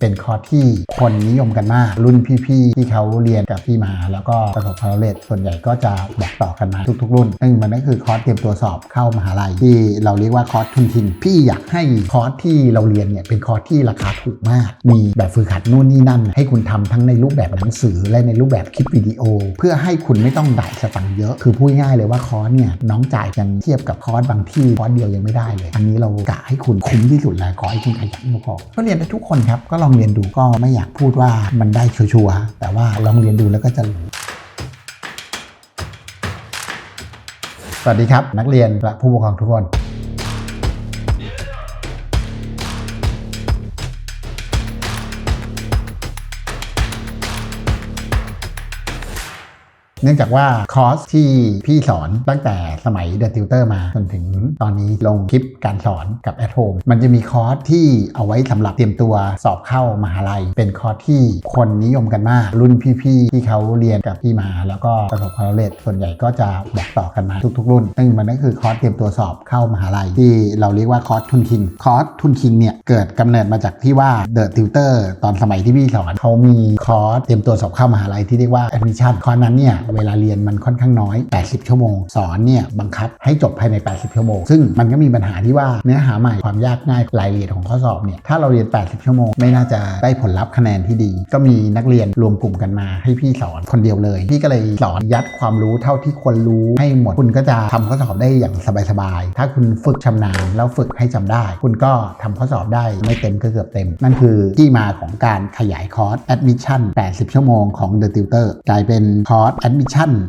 เป็นคอร์สที่คนนิยมกันมาก รุ่นพี่ๆ ที่เขาเรียนกับพี่มา แล้วก็ประสบความสำเร็จส่วนใหญ่ก็จะบอกต่อกันมาทุก ๆ รุ่นซึ่งมันก็คือคอร์สเตรียมตัวสอบเข้ามหาลัยที่เราเรียกว่าคอร์สทุนทิน พี่อยากให้คอร์สที่เราเรียนเนี่ยเป็นคอร์สที่ราคาถูกมาก มีแบบฝึกหัดนู่นนี่นั่น ให้คุณทำทั้งในรูปแบบหนังสือและในรูปแบบคลิปวิดีโอ เพื่อให้คุณไม่ต้องจ่ายสตังค์เยอะ คือพูดง่ายเลยว่าคอร์สเนี่ยน้องจ่ายกันเทียบกับคอร์สบางที่คอร์สเดียวยังไม่ได้เลย อันนี้เรากะให้คุณคุ้มที่สุดแล้วขอให้คุณขยันก็พอก็เรียนได้ทุกคนครับก็องเรียนดูก็ไม่อยากพูดว่ามันได้ชัวร์แต่ว่าลองเรียนดูแล้วก็จะรู้สวัสดีครับ นักเรียนและผู้ปกครองทุกคน เนื่องจากว่าคอร์สที่พี่สอนตั้งแต่สมัยเดอะติวเตอร์มาจนถึงตอนนี้ลงคลิปการสอนกับ at home มันจะมีคอร์สที่เอาไว้สำหรับเตรียมตัวสอบเข้ามหาลัย เป็นคอร์สที่คนนิยมกันมาก รุ่นพี่ๆที่เขาเรียนกับพี่มา แล้วก็ประสบความสำเร็จส่วนใหญ่ก็จะบอกต่อกันมาทุกๆ รุ่นซึ่งมันก็คือคอร์สเตรียมตัวสอบเข้ามหาลัย ที่เราเรียกว่าคอร์สทุนคิงคอร์สทุนคิงเนี่ยเกิดกำเนิดมาจากที่ว่าเดอะติวเตอร์ตอนสมัยที่พี่สอนเขามีคอร์สเตรียมตัวสอบเข้ามหาลัยที่เรียกว่า admission คอร์สนั้นเนี่ยเวลาเรียนมันค่อนข้างน้อย 80 ชั่วโมง สอนเนี่ยบังคับให้จบภายใน 80 ชั่วโมง ซึ่งมันก็มีปัญหาที่ว่าเนื้อหาใหม่ความยากง่ายรายละเอียดของข้อสอบเนี่ยถ้าเราเรียน 80 ชั่วโมง ไม่น่าจะได้ผลลัพธ์คะแนนที่ดี ก็มีนักเรียนรวมกลุ่มกันมาให้พี่สอนคนเดียวเลย พี่ก็เลยสอนยัดความรู้เท่าที่ควรรู้ให้หมดคุณก็จะทำข้อสอบได้อย่างสบายๆถ้าคุณฝึกชำนาญแล้วฝึกให้จำได้ คุณก็ทำข้อสอบได้ไม่เต็มก็เกือบเต็ม นั่นคือที่มาของการขยายคอร์ส admission 80 ชั่วโมงของ The Tutor กลายเป็นคอร์ส admission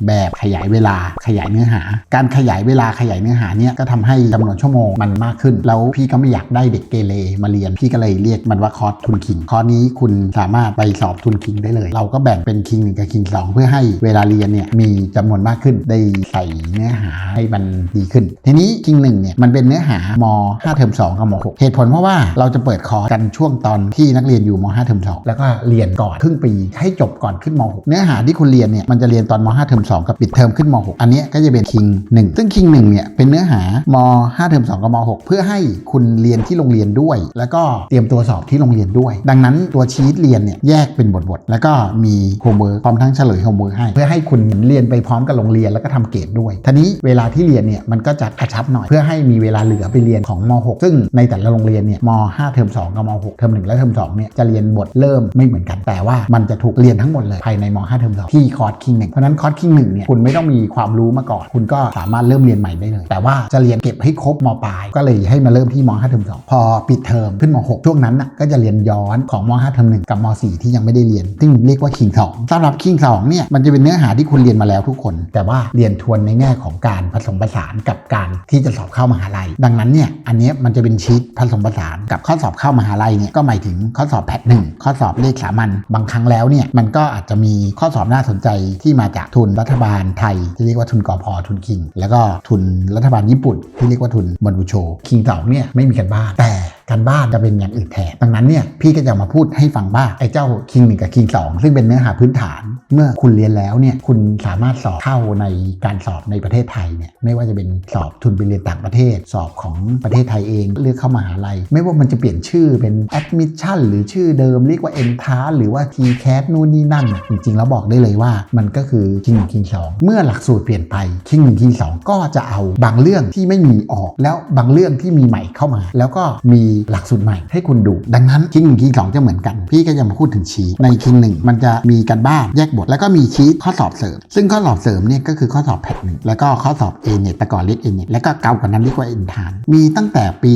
แบบขยายเวลาขยายเนื้อหา การขยายเวลาขยายเนื้อหาเนี่ยก็ทำให้จำนวนชั่วโมงมันมากขึ้น แล้วพี่ก็ไม่อยากได้เด็กเกเรมาเรียน พี่ก็เลยเรียกมันว่าคอร์สทุนคิงคอร์สนี้คุณสามารถไปสอบทุนคิงได้เลย เราก็แบ่งเป็นคิงหนึ่งกับคิงสองเพื่อให้เวลาเรียนเนี่ยมีจำนวนมากขึ้นได้ใส่เนื้อหาให้มันดีขึ้น ทีนี้คิงหนึ่งเนี่ยมันเป็นเนื้อหาม5เทอม2กับม6เหตุผลเพราะว่าเราจะเปิดคอร์สกันช่วงตอนที่นักเรียนอยู่ม5เทอม2แล้วก็เรียนก่อนครึ่งปีให้จบก่อนขึ้นม6เนื้อหาที่คุณเรียนเนี่ยมันจะเรียนตอนม 5 เทอม2กับปิดเทอมขึ้นม 6 อันนี้ก็จะเป็นคิง1ซึ่งคิง1เนี่ยเป็นเนื้อหาม5เทอม2กับม 6 เพื่อให้คุณเรียนที่โรงเรียนด้วย แล้วก็เตรียมตัวสอบที่โรงเรียนด้วย ดังนั้นตัวชีตเรียนเนี่ยแยกเป็นบทๆแล้วก็มีโฮมเวิร์กพร้อมทั้งเฉลยโฮมเวิร์กให้ เพื่อให้คุณเรียนไปพร้อมกับโรงเรียนแล้วก็ทำเกรดด้วยทีนี้เวลาที่เรียนเนี่ยมันก็จะกระชับหน่อยเพื่อให้มีเวลาเหลือไปเรียนของม .6 ซึ่งในแต่ละโรงเรียนเนี่ยม 5 เทอม2กับม 6 เทอม1และเทอม2เนี่ยจะเรียนบทเริ่มไม่เหมือนกันแต่ว่ามันจะถูกเรียนทั้งหมดเลยภายในม 5 เทอม2ที่คอร์สคิงหนึ่งเพราะนั้นคอร์สคิงหนึ่งเนี่ยคุณไม่ต้องมีความรู้มาก่อน คุณก็สามารถเริ่มเรียนใหม่ได้เลย แต่ว่าจะเรียนเก็บให้ครบมปลาย ก็เลยให้มาเริ่มที่ม5เทอม2พอปิดเทอมขึ้นม6ช่วงนั้นน่ะก็จะเรียนย้อนของม5เทอม1กับม4ที่ยังไม่ได้เรียน ซึ่งเรียกว่าคิง2สำหรับคิง2เนี่ยมันจะเป็นเนื้อหาที่คุณเรียนมาแล้วทุกคน แต่ว่าเรียนทวนในแง่ของการผสมผสานกับการที่จะสอบเข้ามหาลัย ดังนั้นเนี่ยอันนี้มันจะเป็นชีตผสมผสานกับข้อสอบเข้ามหาลัยเนี่ยก็หมายถึงข้อสอบแพทหนึ่งข้อสอบเลขสามัญบางครั้งแล้วเนี่ยมันก็อาจจะมีข้อสอบน่าสนใจที่มาจากทุนรัฐบาลไทยที่เรียกว่าทุนกอพอทุนคิง แล้วก็ทุนรัฐบาลญี่ปุ่นที่เรียกว่าทุนบอนบูโชคิงเต่าเนี่ยไม่มีกันบ้านแต่ การบ้านจะเป็นอย่างอื่นแทนดังนั้นเนี่ยพี่ก็จะมาพูดให้ฟังว่าไอ้เจ้าคิงหนึ่งกับคิงสองซึ่งเป็นเนื้อหาพื้นฐาน เมื่อคุณเรียนแล้วเนี่ยคุณสามารถสอบเข้าในการสอบในประเทศไทยเนี่ยไม่ว่าจะเป็นสอบทุนไปเรียนต่างประเทศ สอบของประเทศไทยเองเลือกเข้ามหาลัยไม่ว่ามันจะเปลี่ยนชื่อเป็น admission หรือชื่อเดิมเรียกว่า e n t r a หรือว่า TCAT นู่นนี่นั่น จริง ๆ แล้วบอกได้เลยว่ามันก็คือคิงหนึ่งคิงสองเมื่อหลักสูตรเปลี่ยนไปคิงหนึ่งคิงสองก็จะเอาบางเรื่องที่ไม่มีออก แล้วบางเรื่องที่มีใหม่เข้ามา แล้วก็มีหลักสูตรใหม่ ให้คุณดู ดังนั้นคิงหนึ่งคิงสองจะเหมือนกัน พี่ก็จะมาพูดถึงชีในคิงหนึ่งมันจะมีการบ้านแยกบท แล้วก็มีชีข้อสอบเสริม ซึ่งข้อสอบเสริมเนี่ยก็คือข้อสอบแพทหนึ่งแล้วก็ข้อสอบ A เน็ตแต่ก่อนเรียก A เน็ตแล้วก็เก่ากว่านั้นเรียกว่าเอ็นทานมีตั้งแต่ปี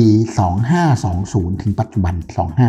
2520 ถึงปัจจุบัน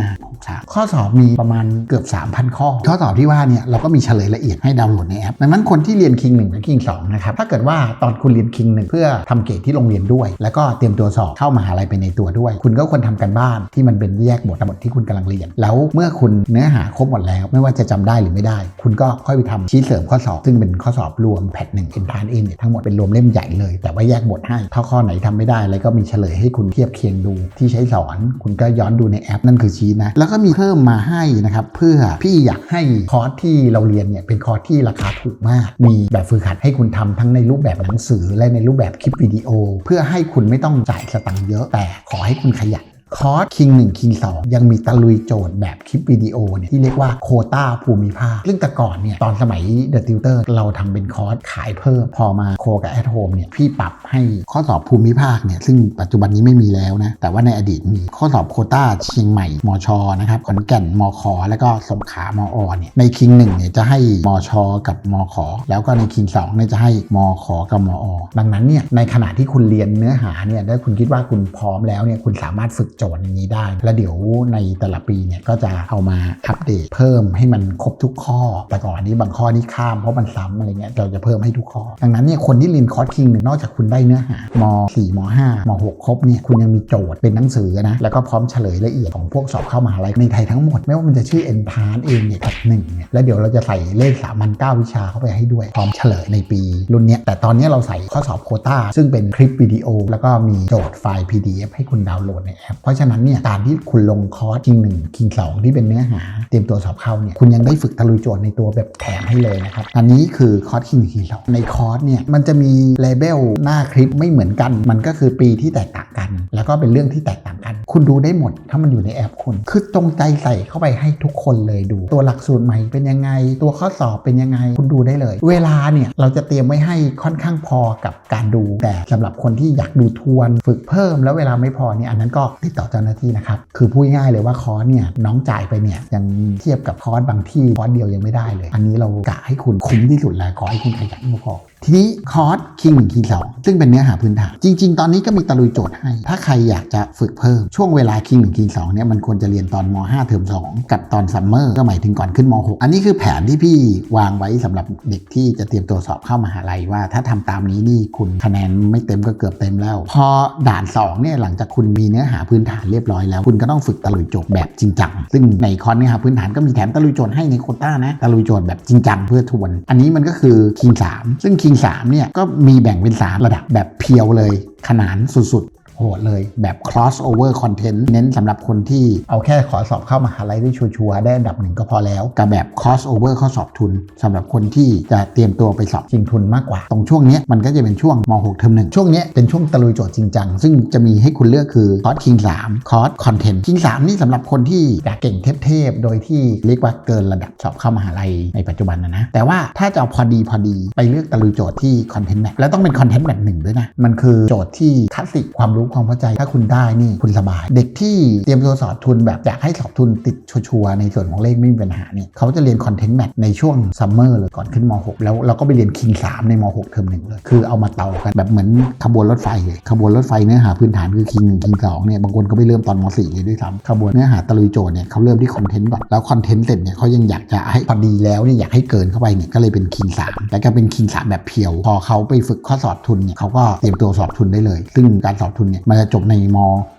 2563 ข้อสอบมีประมาณเกือบ 3,000 ข้อ ข้อสอบที่ว่าเนี่ยเราก็มีเฉลยละเอียดให้ดาวน์โหลดในแอปดังนั้นคนที่เรียนคิงหนึ่งและคิงสองนะครับถ้าเกิดว่าตอนคุณเรียนคิงหนึ่งเพื่อทำเกรดที่โรงเรียนด้วย แล้วก็เตรียมตัวสอบเข้ามหาลัยไปในตัวด้วย คุณก็ควรทำกันบ้านที่มันเป็นแยกบทบทที่คุณกำลังเรียน แล้วเมื่อคุณเนื้อหาครบหมดแล้ว ไม่ว่าจะจำได้หรือไม่ได้ คุณก็ค่อยไปทำชี้เสริมข้อสอบ ซึ่งเป็นข้อสอบรวมแพทหนึ่งเอ็นทานเองเนี่ยทั้งหมดเป็นรวมเล่มใหญ่เลย แต่ว่าแยกบทให้ถ้าข้อไหนทำไม่ได้แล้วก็มีเฉลยให้คุณเทียบเคียงดูที่ใช้สอน คุณก็ย้อนดูในแอปนั่นคือชี้นะแล้วก็มีเพิ่มมาให้นะครับเพื่อพี่อยากให้คอร์สที่เราเรียนเนี่ยเป็นคอร์สที่ราคาถูกมาก มีแบบฝึกหัดให้คุณทำทั้งในรูปแบบหนังสือและในรูปแบบคลิปวิดีโอ เพื่อให้คุณไม่ต้องจ่ายสตังค์เยอะแต่ขอให้คุณขยัน คอร์สคิง1คิง2ยังมีตะลุยโจทย์แบบคลิปวิดีโอเนี่ยที่เรียกว่าโคต้าภูมิภาค ซึ่งแต่ก่อนเนี่ยตอนสมัย The Tutor เราทำเป็นคอร์สขายเพิ่ม พอมาโคกับ At Home เนี่ยพี่ปรับให้ข้อสอบภูมิภาคเนี่ยซึ่งปัจจุบันนี้ไม่มีแล้วนะ แต่ว่าในอดีตมีข้อสอบโคต้าเชียงใหม่มชนะครับขอนแก่นมคแล้วก็สงขลามอเนี่ยในคิงหนึ่งเนี่ยจะให้มชกับมขแล้วก็ในคิงสองเนี่ยจะให้มขกับมอดังนั้นเนี่ยในขณะที่คุณเรียนเนื้อหาเนี่ยถ้าคุณคิดว่าคุณพร้อมแล้วเนี่ยคุณสามารถฝึกโจทย์นี้ได้ แล้วเดี๋ยวในแต่ละปีเนี่ยก็จะเอามาอัปเดตเพิ่มให้มันครบทุกข้อ แต่ก่อนนี้บางข้อนี่ข้ามเพราะมันซ้ำอะไรเงี้ยเราจะเพิ่มให้ทุกข้อ ดังนั้นเนี่ยคนที่เรียนคอร์สคิงนึ่งนอกจากคุณได้เนื้อหาม4ม5ม6ครบเนี่ยคุณยังมีโจทย์เป็นหนังสือนะแล้วก็พร้อมเฉลยละเอียดของพวกสอบเข้ามหาลัยในไทยทั้งหมด ไม่ว่ามันจะชื่อ e n t r a n c e เองเนี่ยแท็กหนึ่งเนี่ยแล้วเดี๋ยวเราจะใส่เลขสามัญเก้าวิชาเข้าไปให้ด้วย พร้อมเฉลยในปีรุ่นเนี้ยแต่ตอนนี้เราใส่ข้อสอบโคต้าซึ่งเป็นคลิปวิดีโอ แล้วก็มีโจทย์ไฟล์ PDF ให้คุณดาวน์โหลดในแอปเพราะะฉะนั้นเนี่ยการที่คุณลงคอร์สคิงหนึ่งคิงสองที่เป็นเนื้อหา เตรียมตัวสอบเข้าเนี่ยคุณยังได้ฝึกตะลุยโจทย์ในตัวแบบแถมให้เลยนะครับ อันนี้คือคอร์สคิงหนึ่งคิงสองในคอร์สเนี่ยมันจะมีเลเบลหน้าคลิปไม่เหมือนกัน มันก็คือปีที่แตกต่างกัน แล้วก็เป็นเรื่องที่แตกต่างกัน คุณดูได้หมดถ้ามันอยู่ในแอปคุณ คือจงใจใส่เข้าไปให้ทุกคนเลยดู ตัวหลักสูตรใหม่เป็นยังไง ตัวข้อสอบเป็นยังไง คุณดูได้เลย เวลาเนี่ยเราจะเตรียมไว้ให้ค่อนข้างพอกับการดู แต่สำหรับคนที่อยากดูทวน ฝึกเพิ่มแล้วเวลาไม่พอเนี่ยอันนั้นก็ติดต่อเจ้าหน้าที่นะครับ คือพูดง่ายเลยว่าคอร์สเนี่ยน้องจ่ายไปเนี่ยยังเทียบกับคอร์สบางที่คอร์สเดียวยังไม่ได้เลย อันนี้เรากะให้คุณคุ้มที่สุดแล้วขอให้คุณขยันพอทีนี้คอร์สคิงหนึ่งคิงสองซึ่งเป็นเนื้อหาพื้นฐาน จริง ๆ ตอนนี้ก็มีตะลุยโจทย์ให้ ถ้าใครอยากจะฝึกเพิ่ม ช่วงเวลาคิงหนึ่งคิงสองเนี่ยมันควรจะเรียนตอนม 5 เทอม2 กับตอนซัมเมอร์ก็หมายถึงก่อนขึ้นม 6 อันนี้คือแผนที่พี่วางไว้สำหรับเด็กที่จะเตรียมตัวสอบเข้ามหาลัยว่า ถ้าทำตามนี้นี่คุณคะแนนไม่เต็มก็เกือบเต็มแล้ว พอด่าน2เนี่ยหลังจากคุณมีเนื้อหาพื้นฐานเรียบร้อยแล้ว คุณก็ต้องฝึกตะลุยโจทย์แบบจริงจัง ซึ่งในคอนเนื้อหาพื้นฐานก็มีแถมตะลุยโจทย์ให้ในโคต้านะตะลุยโจทย์แบบจริงจังเพื่อทวน อันนี้มันก็คือคิง3ซึ่งคิง3เนี่ยก็มีแบ่งเป็น 3 ระดับแบบเพียวเลยขนานสุด โหดเลยแบบ crossover content เน้นสำหรับคนที่เอาแค่ขอสอบเข้ามหาลัยได้ชัวร์ๆได้อันดับหนึ่งก็พอแล้วกับแบบ crossover ข้อสอบทุนสำหรับคนที่จะเตรียมตัวไปสอบชิงทุนมากกว่า ตรงช่วงนี้มันก็จะเป็นช่วงม .6 เทอมหนึ่งช่วงนี้เป็นช่วงตะลุยโจทย์จริงจังซึ่งจะมีให้คุณเลือกคือคอร์สคิง3คอร์สคอนเทนต์คิง3นี่สำหรับคนที่อยากเก่งเทพๆโดยที่เรียกว่าเกินระดับสอบเข้ามหาลัยในปัจจุบันนะนะแต่ว่าถ้าจะเอาพอดีพอดีไปเลือกตะลุยโจทย์ที่คอนเทนต์แมทแล้วต้องเป็นคอนเทนต์แมทหนึ่งด้วยนะมันคือโจทย์ที่คลาสสิกความรูู้้ความเข้าใจถ้าคุณได้นี่คุณสบาย เด็กที่เตรียมตัวสอบทุนแบบอยากให้สอบทุนติดชัวร์ในส่วนของเลขไม่มีปัญหาเนี่ยเขาจะเรียนคอนเทนต์แมทในช่วงซัมเมอร์เลยก่อนขึ้นม .6 แล้วเราก็ไปเรียนคิง3ในม .6 เทอมหนึ่งเลยคือเอามาเต่อกันแบบเหมือนขบวนรถไฟเลยขบวนรถไฟเนื้อหาพื้นฐานคือคิงหนึ่งคิงสองเนี่ยบางคนก็ไปเริ่มตอนม .4 เลยด้วยซ้ำขบวนเนื้อหาตะลุยโจทย์เนี่ยเขาเริ่มที่คอนเทนต์ก่อนแล้วคอนเทนต์เสร็จเนี่ยเขายังอยากจะให้พอดีแล้วเนี่ยอยากให้เกินเข้าไปเนี่ยก็เลยเป็นคิง3แล้วก็เป็นคิง3แบบเพียว พอเขาไปฝึกข้อสอบทุนเนี่ยเขาก็เตรียมตัวสอบทุนได้เลย ซึ่งการสอบทุนเนี่ยมันจะจบในม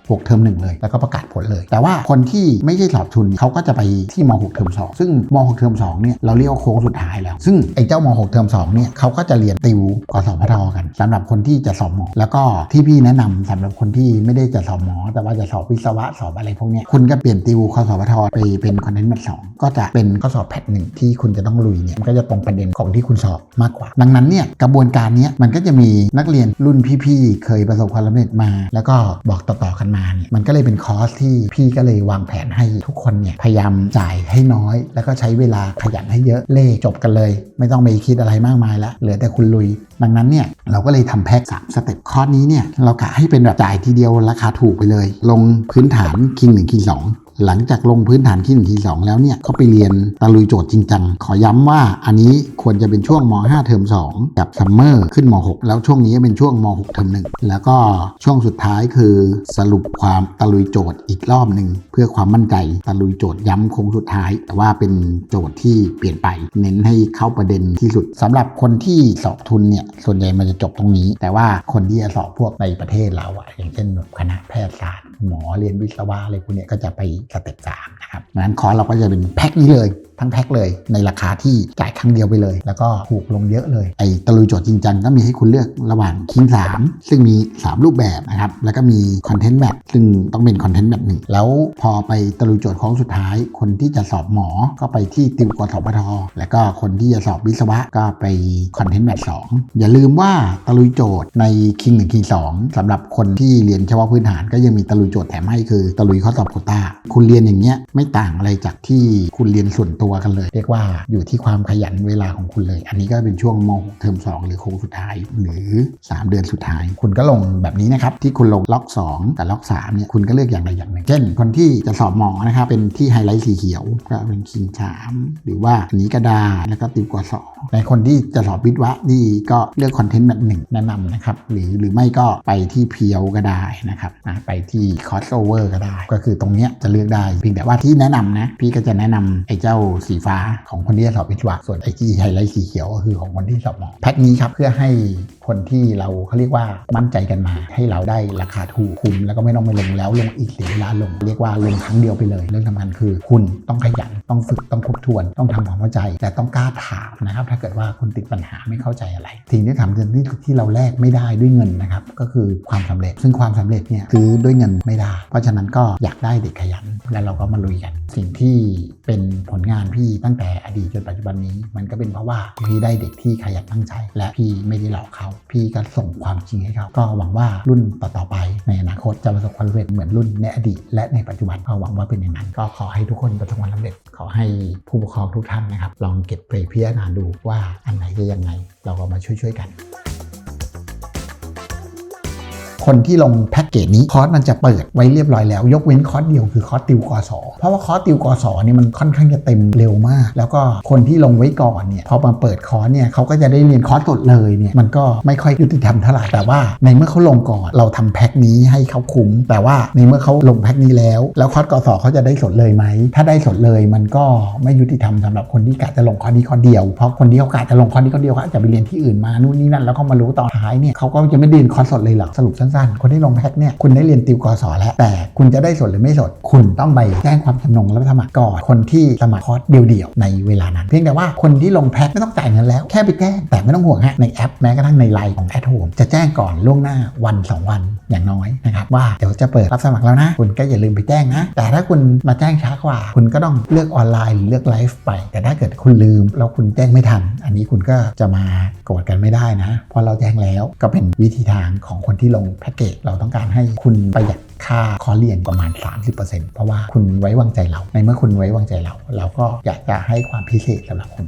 6เทอมหนึ่งเลย แล้วก็ประกาศผลเลย แต่ว่าคนที่ไม่ใช่สอบทุนเขาก็จะไปที่ม6เทอม2 ซึ่งม6เทอม2เนี่ยเราเรียกว่าโค้งสุดท้ายแล้ว ซึ่งไอ้เจ้าม6เทอม2เนี่ยเขาก็จะเรียนติวกสพทกันสำหรับคนที่จะสอบหมอ แล้วก็ที่พี่แนะนำสำหรับคนที่ไม่ได้จะสอบหมอ แต่ว่าจะสอบวิศวะสอบอะไรพวกเนี้ยคุณก็เปลี่ยนติวกสพทไปเป็นคอนเทนต์แมทสองก็จะเป็นข้อสอบแพทหนึ่งที่คุณจะต้องลุยเนี่ยมันก็จะตรงประเด็นของที่คุณสอบมากกว่า ดังนั้นเนี่ยกระบวนการนี้มันก็จะมีนักเรียนรุ่นพี่ๆเคยประสบความสำเร็จมา แล้วก็บอกต่อๆกันมาเนี่ยมันก็เลยเป็นคอสที่พี่ก็เลยวางแผนให้ทุกคนเนี่ยพยายามจ่ายให้น้อย แล้วก็ใช้เวลาขยันให้เยอะเลขจบกันเลย ไม่ต้องไปคิดอะไรมากมายละเหลือแต่คุณลุย ดังนั้นเนี่ยเราก็เลยทำแพ็กสามสเต็ปคอสนี้เนี่ยเรากะให้เป็นแบบจ่ายทีเดียวราคาถูกไปเลย ลงพื้นฐานคิงหนึ่งคิงสอง หลังจากลงพื้นฐานที่1ที่2แล้วเนี่ยเขาไปเรียนตะลุยโจทย์จริงจังขอย้ำว่าอันนี้ควรจะเป็นช่วงม 5 เทอม2 กับซัมเมอร์ขึ้นม 6 แล้วช่วงนี้เป็นช่วงม 6 เทอม1 แล้วก็ช่วงสุดท้ายคือสรุปความตะลุยโจทย์อีกรอบหนึ่งเพื่อความมั่นใจตะลุยโจทย์ย้ำโค้งสุดท้าย แต่ว่าเป็นโจทย์ที่เปลี่ยนไป เน้นให้เข้าประเด็นที่สุดสำหรับคนที่สอบทุนเนี่ยส่วนใหญ่มันจะจบตรงนี้ แต่ว่าคนที่จะสอบพวกในประเทศเราอะอย่างเช่นคณะแพทยศาสตร์หมอเรียนวิศวะอะไรพวกเนี้ยก็จะไปสเต็ปสามนะครับงั้นคอร์สเราก็จะเป็นแพ็คนี้เลย ทั้งแพ็คเลย ในราคาที่จ่ายครั้งเดียวไปเลย แล้วก็ถูกลงเยอะเลย ไอ้ตะลุยโจทย์จริงจังก็มีให้คุณเลือกระหว่างคิง3ซึ่งมี 3 รูปแบบนะครับ แล้วก็มีคอนเทนต์แบบซึ่งต้องเป็นคอนเทนต์แบบหนึ่ง แล้วพอไปตะลุยโจทย์โค้งสุดท้าย คนที่จะสอบหมอก็ไปที่ติวกสพทแล้วก็คนที่จะสอบวิศวะก็ไปคอนเทนต์แบบ2อย่าลืมว่าตะลุยโจทย์ในคิง1คิง2สำหรับคนที่เรียนเฉพาะพื้นฐานก็ยังมีตะลุยโจทย์แถมให้คือตะลุยข้อสอบโคต้าคุณเรียนอย่างเงี้ยไม่ต่างอะไรจากที่คุณเรียนส่วนตัวกันเลย เรียกว่าอยู่ที่ความขยันเวลาของคุณเลย อันนี้ก็เป็นช่วงม .6 เทอม2 หรือโค้งสุดท้าย หรือ 3 เดือนสุดท้าย คุณก็ลงแบบนี้นะครับที่คุณลงล็อก 2 กับล็อก3เนี่ยคุณก็เลือกอย่างใดอย่างหนึ่งเช่น คนที่จะสอบหมอนะครับเป็นที่ไฮไลท์สีเขียวก็เป็นคิง3หรือว่านนี้ก็ได้แล้วก็ติวกว่า2ในคนที่จะสอบวิทย์วะนี่ก็เลือกคอนเทนต์แบบหนึ่งแนะนำนะครับหรือหรือไม่ก็ไปที่เพียวก็ได้นะครับไปที่คอสโอเวอร์ก็ได้ ก็คือตรงเนี้ยจะเลือกได้เพียงแต่ว่าที่แนะนำนะ พี่ก็จะแนะนำไอ้เจ้าสีฟ้าของคนที่สอบวิทย์วะส่วนไอ้ที่ไฮไลท์สีเขียวก็คือของคนที่สอบหมอแพ็คนี้ครับเพื่อให้คนที่เราเขาเรียกว่ามั่นใจกันมา ให้เราได้ราคาถูกคุ้มแล้วก็ไม่ต้องไปลงแล้วลงอีกเสียเวลาลง เรียกว่าลงครั้งเดียวไปเลยเรื่องสำคัญคือ คุณต้องขยันต้องฝึกต้องทบทวน ต้องทำความเข้าใจแต่ต้องกล้าถามนะครับถ้าเกิดว่าคุณติดปัญหาไม่เข้าใจอะไรสิ่งที่ทำคือที่ที่เราแลกไม่ได้ด้วยเงินนะครับก็คือความสำเร็จ ซึ่งความสำเร็จเนี่ยซื้อด้วยเงินไม่ได้ เพราะฉะนั้นก็อยากได้เด็กขยันแล้วเราก็มาลุยกัน สิ่งที่เป็นผลงานพี่ตั้งแต่อดีตจนปัจจุบันนี้ มันก็เป็นเพราะว่าพี่ได้เด็กที่ขยันตั้งใจ และพี่ไม่ได้หลอกเขา พี่ก็ส่งความจริงให้เขา ก็หวังว่ารุ่นต่อๆไป ในอนาคตจะประสบความสำเร็จเหมือนรุ่นในอดีต และในปัจจุบันก็หวังว่าเป็นอย่างนั้น ก็ขอให้ทุกคนประสบความสำเร็จ ขอให้ผู้ปกครองทุกท่านนะครับ ลองเก็บไปพิจารณาดูว่าอันไหนจะยังไง เราก็มาช่วยๆกัน คนที่ลงแพ็กเกจนี้คอร์สมันจะเปิดไว้เรียบร้อยแล้ว ยกเว้นคอร์สเดียวคือคอร์สติวกศเพราะว่าคอร์สติวกศเนี่ยมันค่อนข้างจะเต็มเร็วมาก แล้วก็คนที่ลงไว้ก่อนเนี่ยพอมาเปิดคอร์สเนี่ยเขาก็จะได้เรียนคอร์สสดเลยเนี่ยมันก็ไม่ค่อยยุติธรรมเท่าไหร่แต่ว่าในเมื่อเขาลงก่อนเราทำแพ็กนี้ให้เขาคุ้ม แต่ว่าในเมื่อเขาลงแพ็กนี้แล้ว แล้วคอร์สกศเขาจะได้สดเลยไหมถ้าได้สดเลยมันก็ไม่ยุติธรรมสำหรับคนที่กะจะลงคอร์สนี้คอร์สเดียวเพราะคนที่เขากะจะลงคอร์สนี้คอร์สเดียวเขาอาจจะไปเรียนที่อื่นมานู่นนี่นั่นแล้วก็มารู้ตอนท้ายเนี่ยเขาก็จะไม่เรียนคอร์สสดเลยหรอกสรุปสั้นๆ คนที่ลงแพ็กเนี่ยคุณได้เรียนติวกศแล้ว แต่คุณจะได้สดหรือไม่สด คุณต้องไปแจ้งความจำนงแล้วสมัครก่อนคนที่สมัครคอร์สเดียวๆในเวลานั้น เพียงแต่ว่าคนที่ลงแพ็กไม่ต้องจ่ายเงินแล้วแค่ไปแจ้งแต่ไม่ต้องห่วงฮะในแอปแม้กระทั่งในไลน์ของแอ t โ o มจะแจ้งก่อนล่วงหน้าวัน 2 วันอย่างน้อยนะครับว่าเดี๋ยวจะเปิดรับสมัครแล้วนะ คุณก็อย่าลืมไปแจ้งนะ แต่ถ้าคุณมาแจ้งช้ากว่า คุณก็ต้องเลือกออนไลน์หรือเลือกไลฟ์ไป แต่ถ้าเกิดคุณลืมแล้วคุณแจ้งไม่ทัน อันนี้คุณก็จะมาโกรธกันไม่ได้นะเพราะเราแจ้งแล้วก็เป็นวิธีทางของคนที่ลงแพ็กเกจเราต้องการให้คุณประหยัดค่าคอเรียนประมาณ 30%เพราะว่าคุณไว้วางใจเรา ในเมื่อคุณไว้วางใจเรา เราก็อยากจะให้ความพิเศษสำหรับคุณ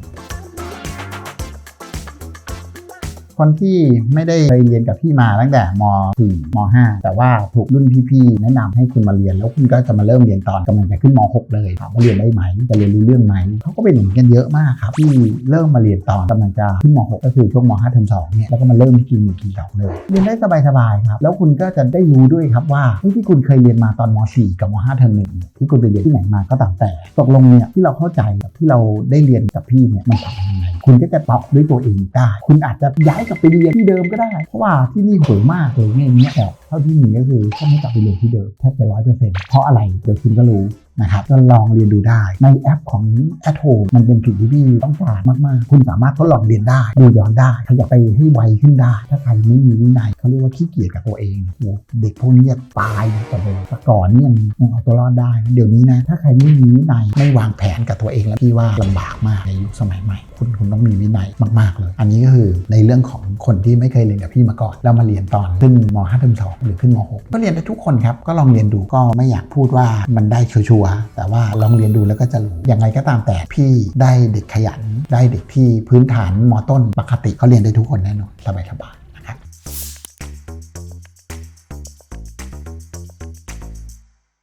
คนที่ไม่ได้ไปเรียนกับพี่มาตั้งแต่ม .4 ม .5 แต่ว่าถูกรุ่นพี่ๆแนะนำให้คุณมาเรียนแล้วคุณก็จะมาเริ่มเรียนตอนกำลังจะขึ้นม .6 เลยถามว่าเรียนได้ไหมจะเรียนรู้เรื่องไหมเขาก็เป็นอย่างนี้กันเยอะมากครับที่เริ่มมาเรียนตอนกำลังจะขึ้นม .6 ก็คือช่วงม .5 เทอม2เนี่ยแล้วก็มาเริ่มที่กิน1กิน2เลย เรียนได้สบายๆครับแล้วคุณก็จะได้รู้ด้วยครับว่าที่คุณเคยเรียนมาตอนม .4 กับม .5 เทอมหนึ่งที่คุณไปเรียนที่ไหนมาก็ตามแต่ตกลงเนี่ยที่เราเข้าใจกับที่เราได้เรียนกับพี่เนี่ยมันต่างยังไงคุณก็จะตอบด้วยตัวเองได้ คุณอาจจะย้ายกลับไปเรียนที่เดิมก็ได้ เพราะว่าที่นี่ห่วยมากเลยเนี่ยเนี่ยแต่เท่าที่มีก็คือถ้าไม่กลับไปเรียนที่เดิมแทบจะร้อยเปอร์เซ็นต์เพราะอะไรเดี๋ยวคุณก็รู้ นะครับก็ลองเรียนดูได้ ในแอปของ at home มันเป็นสิ่งที่พี่ต้องการมากๆ คุณสามารถทดลองเรียนได้ดูย้อนได้ขยับไปให้ไวขึ้นได้ ถ้าใครไม่มีวินัยเขาเรียกว่าขี้เกียจกับตัวเองโอ้เด็กพวกนี้จะตายกับเลยแต่ก่อนนี่ยังยังเอาตัวรอดได้ เดี๋ยวนี้นะ ถ้าใครไม่มีวินัยไม่วางแผนกับตัวเองแล้วพี่ว่าลำบากมากในยุคสมัยใหม่ คุณคุณต้องมีวินัยมาก ๆ เลย อันนี้ก็คือในเรื่องของคนที่ไม่เคยเรียนกับพี่มาก่อนแล้วมาเรียนตอนขึ้นม .5 เทอม2หรือขึ้นม .6 ก็เรียนได้ทุกคนครับก็ลองเรียนดูก็ไม่อยากพูดว่ามันได้ชัวแต่ว่าลองเรียนดูแล้วก็จะรู้ยังไงก็ตามแต่พี่ได้เด็กขยัน ได้เด็กที่พื้นฐานมต้นปกติเขาเรียนได้ทุกคนแน่นอนสบายๆ